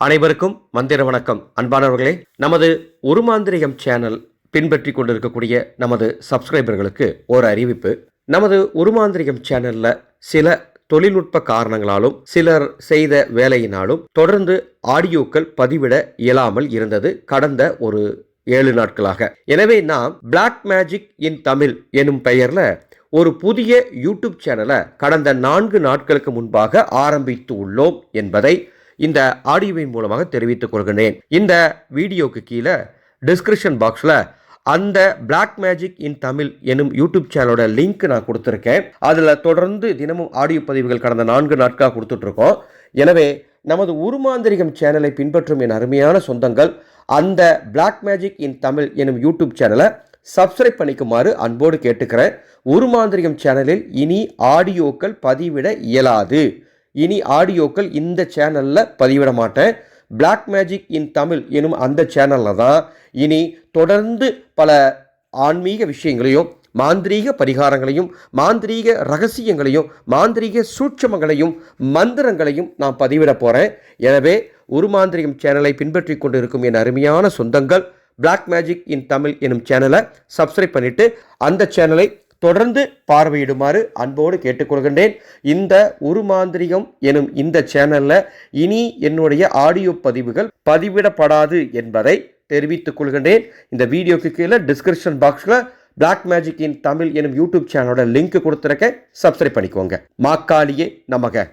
அனைவருக்கும் மந்திர வணக்கம். அன்பானவர்களே நமது உருமாந்திரியம் சேனல் பின்பற்றி கொண்டிருக்கக்கூடிய நமது சப்ஸ்கிரைபர்களுக்கு ஒரு அறிவிப்பு. நமது உருமாந்திரியம் சேனலில் சில தொழில்நுட்ப காரணங்களாலும் சிலர் செய்த வேலையினாலும் தொடர்ந்து ஆடியோக்கள் பதிவிட இயலாமல் இருந்தது கடந்த ஒரு ஏழு நாட்களாக. எனவே நாம் பிளாக் மேஜிக் இன் தமிழ் எனும் பெயரில் ஒரு புதிய யூடியூப் சேனலை கடந்த நான்கு நாட்களுக்கு முன்பாக ஆரம்பித்து உள்ளோம் என்பதை இந்த ஆடியோவின் மூலமாக தெரிவித்துக் கொள்கிறேன் இந்த வீடியோக்கு கீழே டிஸ்கிரிப்ஷன் பாக்ஸில் அந்த பிளாக் மேஜிக் இன் தமிழ் எனும் யூடியூப் சேனலோட லிங்க் நான் கொடுத்துருக்கேன். அதில் தொடர்ந்து தினமும் ஆடியோ பதிவுகள் கடந்த நான்கு நாட்களாக கொடுத்துட்ருக்கோம். எனவே நமது உருமாந்திரிகம் சேனலை பின்பற்றும் என் அருமையான சொந்தங்கள் அந்த பிளாக் மேஜிக் இன் தமிழ் எனும் யூடியூப் சேனலை சப்ஸ்கிரைப் பண்ணிக்குமாறு அன்போடு கேட்டுக்கிறேன். உருமாந்திரிகம் சேனலில் இனி ஆடியோக்கள் பதிவிட இயலாது. இனி ஆடியோக்கள் இந்த சேனலில் பதிவிட மாட்டேன். பிளாக் மேஜிக் இன் தமிழ் எனும் அந்த சேனலில் தான் இனி தொடர்ந்து பல ஆன்மீக விஷயங்களையும் மாந்திரீக பரிகாரங்களையும் மாந்திரீக ரகசியங்களையும் மாந்திரீக சூட்சமங்களையும் மந்திரங்களையும் நான் பதிவிட போகிறேன் எனவே ஒரு மாந்திரிகம் சேனலை பின்பற்றி கொண்டு இருக்கும் என் அருமையான சொந்தங்கள் பிளாக் மேஜிக் இன் தமிழ் எனும் சேனலை சப்ஸ்கிரைப் பண்ணிட்டு அந்த சேனலை தொடர்ந்து பார்வையிடுமாறு அன்போடு கேட்டுக்கொள்கின்றேன். இந்த உருமாந்திரிகம் எனும் இந்த சேனல்ல இனி என்னுடைய ஆடியோ பதிவுகள் பதிவிடப்படாது என்பதை தெரிவித்துக் கொள்கின்றேன். இந்த வீடியோக்கு கீழே டிஸ்கிரிப்ஷன் பாக்ஸில் பிளாக் மேஜிக் இன் தமிழ் எனும் யூடியூப் சேனலோட லிங்க் கொடுத்துருக்கேன். சப்ஸ்கிரைப் பண்ணிக்கோங்க. மாக்காளியே நமக.